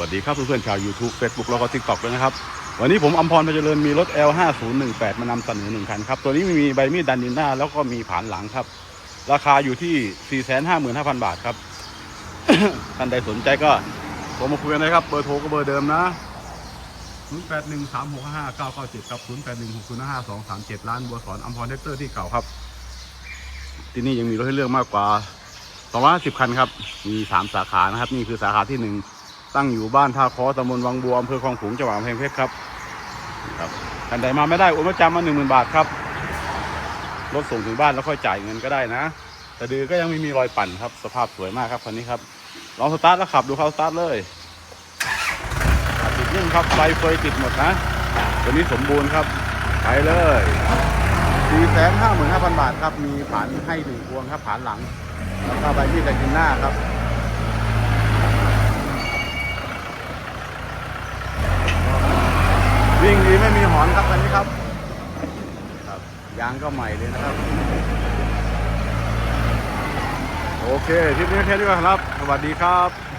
วัสดีครับเพื่อนๆชาว YouTube Facebook แล้วก็ TikTok ด้วยนะครับ วันนี้ผมอมพรพเจริญมีรถ L5018 มานำเสนอหนึ่งคันครับ ตัวนี้มีใบมีดดันดินหน้า แล้วก็มีผานหลังครับ ราคาอยู่ที่ 455,000 บาทครับ ท่านใดสนใจก็โทรมาคุยกันนะครับ เบอร์โทรก็เบอร์เดิมนะ 0813655997 ครับ 0816055237 ร้านบัวสอนอมพรเทคเตอร์ที่เก่าครับ ที่นี่ยังมีรถให้เลือกมากกว่า250คันครับ มี 3 สาขานะครับ นี่คือสาขาที่ 1 ตั้งอยู่บ้านท่าคอตำบลวังบัวอำเภอคลองขลุงจังหวัดกำแพงเพชรครับครับท่านใดมาไม่ได้โอนมาจำมา10,000บาทครับรถส่งถึงบ้านแล้วค่อยจ่ายเงินก็ได้นะแต่ดือก็ยังไม่มีรอยปั่นครับ สภาพสวยมากครับคันนี้ครับลองสตาร์ทแล้วขับดูเขาสตาร์ทเลยติดยิ่งครับไฟเฟยติดหมดนะตัวนี้สมบูรณ์ครับไปเลย455,000บาทครับ มีผานให้หนึ่งพวงครับผานหลัง แล้วก็ใบมีดแต่กินหน้าครับ วิ่งดีไม่มีหอนครับคันนี้ครับครับ ยางก็ใหม่เลยนะครับ โอเคคลิปนี้แค่นี้ก่อนครับ สวัสดีครับ